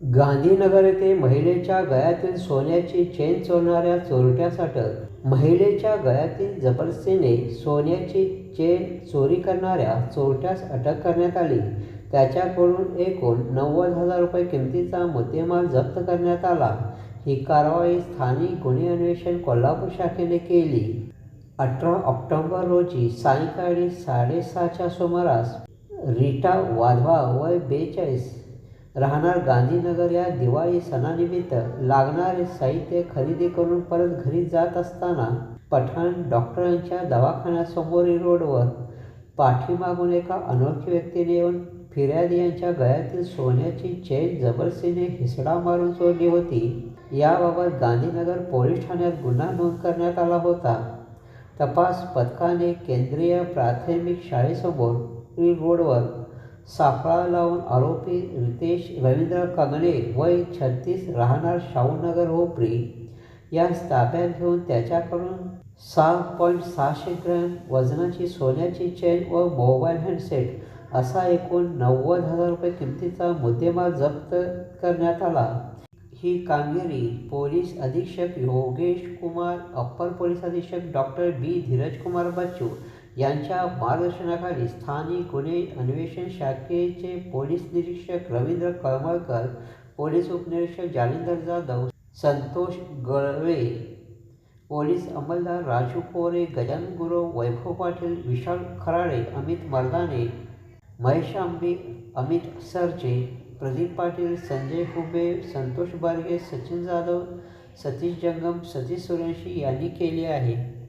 गांधीनगर येथे महिलेच्या गळ्यातील सोन्याची चेन चोरणाऱ्या चोरट्यासाठी महिलेच्या गळ्यातील जबरदस्तीने सोन्याची चेन चोरी करणाऱ्या चोरट्यास अटक करण्यात आली. त्याच्याकडून एकूण नव्वद हजार रुपये किमतीचा मुद्देमाल जप्त करण्यात आला. ही कारवाई स्थानिक गुन्हे अन्वेषण कोल्हापूर शाखेने केली. अठरा ऑक्टोबर रोजी सायंकाळी साडेसहाच्या सुमारास रीटा वाधवा वय बेचाळीस राहणार गांधीनगर या दिवाळी सणानिमित्त लागणारे साहित्य खरेदी करून परत घरी जात असताना पठाण डॉक्टरांच्या दवाखान्यासमोरील रोडवर पाठीमागून एका अनोळखी व्यक्तीने येऊन फिर्यादी यांच्या गळ्यातील सोन्याची चेन जबरदस्तीने हिसडा मारून चोरली होती. याबाबत गांधीनगर पोलीस ठाण्यात गुन्हा नोंद करण्यात आला होता. तपास पथकाने केंद्रीय प्राथमिक शाळेसमोर रोडवर सापळा लावून आरोपी रितेश रवींद्र कंगणे वय छत्तीस राहणार शाहूनगर होपरी यास ताब्यात घेऊन त्याच्याकडून सहा पॉईंट सहाशे ग्रॅम वजनाची सोन्याची चेन व मोबाईल हँडसेट असा एकूण नव्वद हजार रुपये किमतीचा मुद्देमाल जप्त करण्यात आला. ही कामगिरी पोलीस अधीक्षक योगेश कुमार अप्पर पोलीस अधीक्षक डॉक्टर बी. धीरज कुमार बच्चू यांच्या मार्गदर्शनाखाली स्थानिक गुन्हे अन्वेषण शाखेचे पोलीस निरीक्षक रवींद्र कळमळकर पोलीस उपनिरीक्षक जालिंदर जाधव संतोष गळवे पोलीस अंमलदार राजू कोरे गजानन गुरव वैभव पाटील विशाल खराडे अमित मर्दाने महेश आंबे अमित सरचे प्रदीप पाटील संजय कुबे संतोष बारगे सचिन जाधव सतीश जंगम सतीश सूर्यवंशी यांनी केले आहे.